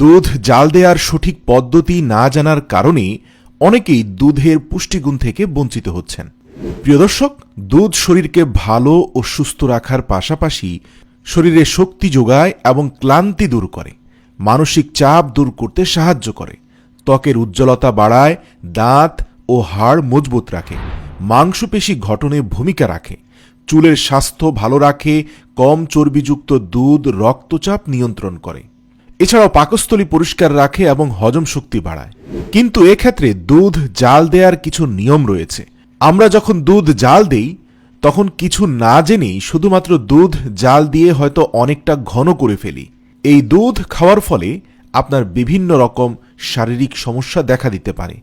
দুধ জাল দেওয়ার সঠিক পদ্ধতি না জানার কারণে অনেকেই দুধের পুষ্টিগুণ থেকে বঞ্চিত হচ্ছেন। প্রিয় দর্শক, দুধ শরীরকে ভালো ও সুস্থ রাখার পাশাপাশি শরীরে শক্তি যোগায় এবং ক্লান্তি দূর করে, মানসিক চাপ দূর করতে সাহায্য করে, ত্বকের উজ্জ্বলতা বাড়ায়, দাঁত ও হাড় মজবুত রাখে, মাংসপেশি গঠনে ভূমিকা রাখে, চুলের স্বাস্থ্য ভালো রাখে, কম চর্বিযুক্ত দুধ রক্তচাপ নিয়ন্ত্রণ করে। এছাড়াও পাকস্থলী পরিষ্কার রাখে এবং হজম শক্তি বাড়ায়। কিন্তু এক্ষেত্রে দুধ, জাল দেওয়ার কিছু নিয়ম রয়েছে। আমরা যখন দুধ, জাল দেই, তখন কিছু না জেনেই শুধুমাত্র দুধ, জাল দিয়ে হয়তো অনেকটা ঘন করে ফেলি। এই দুধ খাওয়ার ফলে আপনার বিভিন্ন রকম শারীরিক সমস্যা দেখা দিতে পারে।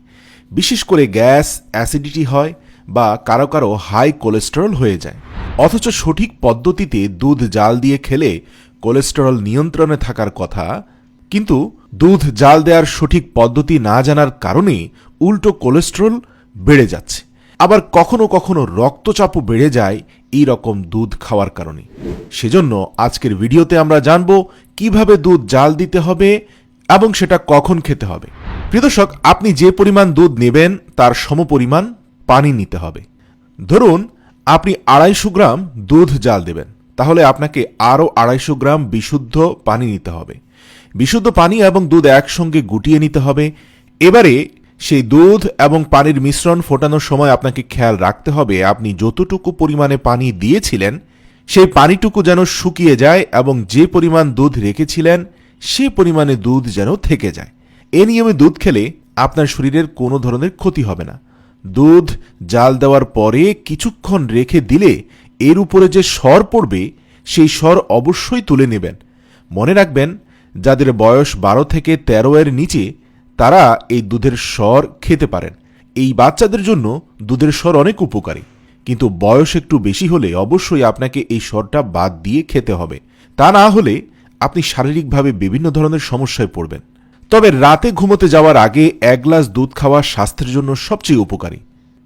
বিশেষ করে গ্যাস, অ্যাসিডিটি হয় বা কারও কারও হাই কোলেস্টেরল হয়ে যায়। অথচ সঠিক পদ্ধতিতে দুধ, জাল দিয়ে খেলে কোলেস্টেরল নিয়ন্ত্রণে থাকার কথা কিন্তু দুধ জাল দেওয়ার সঠিক পদ্ধতি না জানার কারণে উল্টো কোলেস্টেরল বেড়ে যাচ্ছে। আবার কখনো কখনো রক্তচাপও বেড়ে যায় এই রকম দুধ খাওয়ার কারণে। সেজন্য আজকের ভিডিওতে আমরা জানব কীভাবে দুধ জাল দিতে হবে এবং সেটা কখন খেতে হবে। প্রিয় দর্শক, আপনি যে পরিমাণ দুধ নেবেন তার সমপরিমাণ পানি নিতে হবে। ধরুন, আপনি আড়াইশো গ্রাম দুধ জাল দেবেন। তাহলে আপনাকে আরও আড়াইশো গ্রাম বিশুদ্ধ পানি নিতে হবে। বিশুদ্ধ পানি এবং দুধ একসঙ্গে গুটিয়ে নিতে হবে। এবারে সেই দুধ এবং পানির মিশ্রণ ফোটানোর সময় আপনাকে খেয়াল রাখতে হবে, আপনি যতটুকু পরিমাণে পানি দিয়েছিলেন, সেই পানিটুকু যেন শুকিয়ে যায় এবং যে পরিমাণ দুধ রেখেছিলেন, সে পরিমাণে দুধ যেন থেকে যায়। এ নিয়মে দুধ খেলে আপনার শরীরের কোনো ধরনের ক্ষতি হবে না। দুধ জাল দেওয়ার পরে কিছুক্ষণ রেখে দিলে এর উপরে যে স্বর পড়বে, সেই স্বর অবশ্যই তুলে নেবেন। মনে রাখবেন যাদের বয়স বারো থেকে তেরো এর নিচে, তারা এই দুধের স্বর খেতে পারেন। এই বাচ্চাদের জন্য দুধের স্বর অনেক উপকারী। কিন্তু বয়স একটু বেশি হলে অবশ্যই আপনাকে এই স্বরটা বাদ দিয়ে খেতে হবে। তা না হলে আপনি শারীরিকভাবে বিভিন্ন ধরনের সমস্যায় পড়বেন। তবে রাতে ঘুমোতে যাওয়ার আগে এক গ্লাস দুধ খাওয়া স্বাস্থ্যের জন্য সবচেয়ে উপকারী।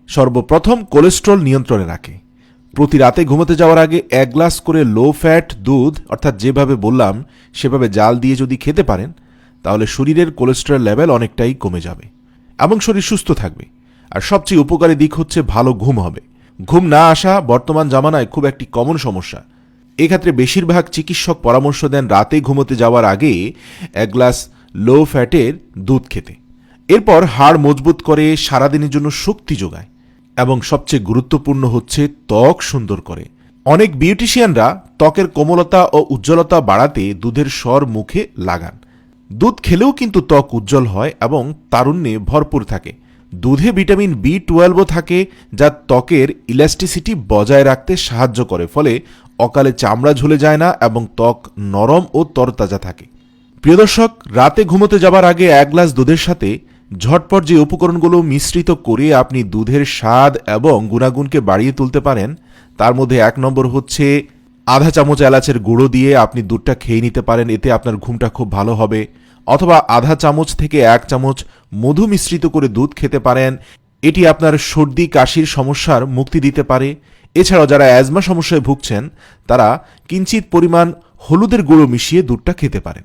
সর্বপ্রথম কোলেস্ট্রল নিয়ন্ত্রণে রাখে। প্রতি রাতে ঘুমোতে যাওয়ার আগে এক গ্লাস করে লো ফ্যাট দুধ, অর্থাৎ যেভাবে বললাম, সেভাবে জাল দিয়ে যদি খেতে পারেন, তাহলে শরীরের কোলেস্ট্রল লেভেল অনেকটাই কমে যাবে এবং শরীর সুস্থ থাকবে। আর সবচেয়ে উপকারী দিক হচ্ছে ভালো ঘুম হবে। ঘুম না আসা বর্তমান জামানায় খুব একটি কমন সমস্যা। এক্ষেত্রে বেশিরভাগ চিকিৎসক পরামর্শ দেন রাতে ঘুমোতে যাওয়ার আগে এক গ্লাস লো ফ্যাটের দুধ খেতে। এরপর হাড় মজবুত করে সারাদিনের জন্য শক্তি যোগায়। এবং সবচেয়ে গুরুত্বপূর্ণ হচ্ছে ত্বক সুন্দর করে। অনেক বিউটিশিয়ানরা ত্বকের কোমলতা ও উজ্জ্বলতা বাড়াতে দুধের স্বর মুখে লাগান। দুধ খেলেও কিন্তু ত্বক উজ্জ্বল হয় এবং তারুণ্যে ভরপুর থাকে। দুধে ভিটামিন বি টুয়েলভও থাকে যা ত্বকের ইলাস্টিসিটি বজায় রাখতে সাহায্য করে, ফলে অকালে চামড়া ঝুলে যায় না এবং ত্বক নরম ও তরতাজা থাকে। প্রিয় দর্শক, রাতে ঘুমোতে যাবার আগে এক গ্লাস দুধের সাথে ঝটপট যে উপকরণগুলো মিশ্রিত করে আপনি দুধের স্বাদ এবং গুণাগুণকে বাড়িয়ে তুলতে পারেন, তার মধ্যে এক নম্বর হচ্ছে আধা চামচ এলাচের গুঁড়ো দিয়ে আপনি দুধটা খেয়ে নিতে পারেন, এতে আপনার ঘুমটা খুব ভালো হবে। অথবা আধা চামচ থেকে এক চামচ মধু মিশ্রিত করে দুধ খেতে পারেন, এটি আপনার সর্দি, কাশির সমস্যার মুক্তি দিতে পারে। এছাড়াও যারা অ্যাজমা সমস্যায় ভুগছেন, তারা কিঞ্চিত পরিমাণ হলুদের গুঁড়ো মিশিয়ে দুধটা খেতে পারেন।